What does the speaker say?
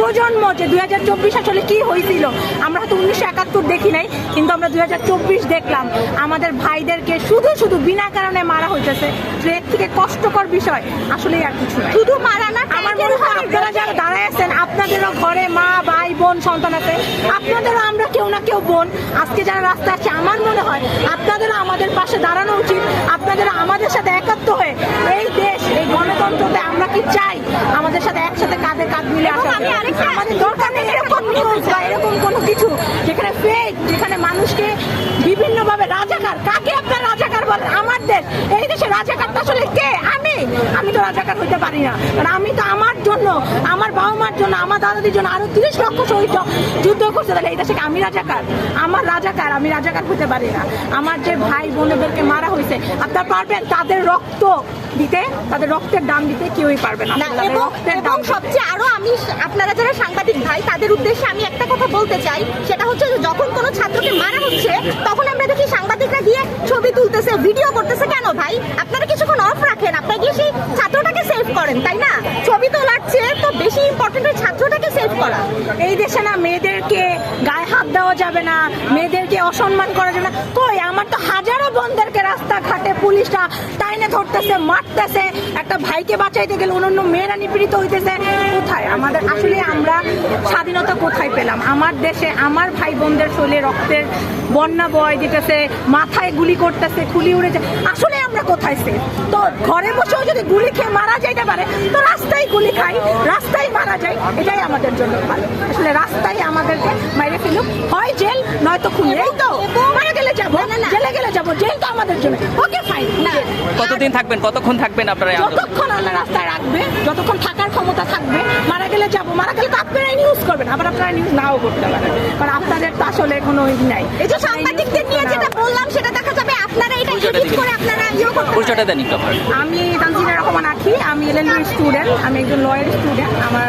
প্রজন্ম যে দুই হাজার চব্বিশ আসলে কি হয়েছিল? আমরা হয়তো উনিশশো একাত্তর দেখি নাই কিন্তু আমরা দুই হাজার চব্বিশ দেখলাম। আমাদের ভাইদেরকে শুধু শুধু বিনা কারণে মারা হইতেছে। এর থেকে কষ্টকর বিষয় আসলে আর কিছু শুধু মারা না আমার মনে হয় আপনারা যারা দাঁড়ায় আছেন আপনাদেরও ঘরে মা ভাই বোন সন্তান আছে। আপনাদেরও আমরা কেউ না কেউ বোন। আজকে যারা রাস্তা আছে আমার মনে হয় আপনাদেরও আমাদের পাশে দাঁড়ানো উচিত। আপনাদেরও আমাদের সাথে একাত্ম হয়ে গণতন্ত্রতে আমরা কি চাই? আমাদের সাথে একসাথে কাঁধে কাঁধ মিলে আসা আমাদের দরকার নেই এরকম নিউজ বা এরকম কোনো কিছু যেখানে ফেক যেখানে মানুষকে বিভিন্নভাবে রাজাকার কাকে আপনার রাজাকার বলেন? আমার দেশ এই দেশে রাজাকারটা আসলে কে? পারি না। কারণ আমি তো আমার জন্য আমার বাবা মার জন্য আমার দাদাদের জন্য আরও তিরিশ লক্ষ শহীদ যুদ্ধ করছে। তাহলে এই দেশে আমি রাজাকার? আমার রাজাকার আমি রাজাকার হতে পারি না। আমার যে ভাই বোনেদেরকে মারা হয়েছে আপনার পারবেন তাদের রক্ত দিতে তাদের রক্তের দাম দিতে কেউই পারবে না। এবং সবচেয়ে আরও আমি আপনারা যারা সাংবাদিক ভাই তাদের উদ্দেশ্যে আমি একটা কথা বলতে চাই। সেটা হচ্ছে যখন কোনো ছাত্রকে মারা হচ্ছে তখন আমরা দেখি সাংবাদিকরা গিয়ে ছবি তুলতেছে ভিডিও করতেছে। কেন ভাই? আপনারা এই দেশে না মেয়েদেরকে গায়ে হাত দেওয়া যাবে না, মেয়েদেরকে অসম্মান করা যাবে না। কই, আমার তো হাজারো বোনদেরকে রাস্তাঘাটে পুলিশরা টাইনে ধরতেছে, মারতেছে। একটা ভাইকে বাঁচাইতে গেলে অন্য মেয়েরা নিপীড়িত হইতেছে। কোথায়? আমাদের আসলে আমরা স্বাধীনতা কোথায় পেলাম? আমার দেশে আমার ভাই বোনদের শরীরে রক্তের বন্যা বয় দিতেছে, মাথায় গুলি করতেছে, খুলি উড়েছে আসলে আমরা কোথায় সে তো ঘরে বসেও যদি গুলি খেয়ে মারা যাইতে পারে, তো রাস্তায় গুলি খাই রাস্তায় মারা যায় এটাই আমাদের জন্য ভালো। আসলে রাস্তায় আমাদেরকে মাইরে ফেলুক। হয় জেল নয়তো খুন। এই তো মারা গেলে যাব জেলে গেলে যাব জেল তো আমাদের জন্য। ওকে ফাইন কতদিন থাকবেন? কতক্ষণ থাকবেন আপনারা? যতক্ষণ আল্লাহ রাস্তায় রাখবে যতক্ষণ থাকার ক্ষমতা থাকবে মারা গেলে যাব। মারা গেলে তো আপনারাই নিউজ করবেন আবার আপনারা নিউজ নাও করতে পারেন। কারণ আপনাদের তো আসলে কোনো নাই। এই যে সাংবাদিকদের নিয়ে যেটা বললাম সেটা দেখা যাবে করতে পারেন। পরিচয়টা দেন একটু আমি তানজিনা রহমান আখি আমি এলএলবি স্টুডেন্ট আমি একজন লয়ের স্টুডেন্ট আমার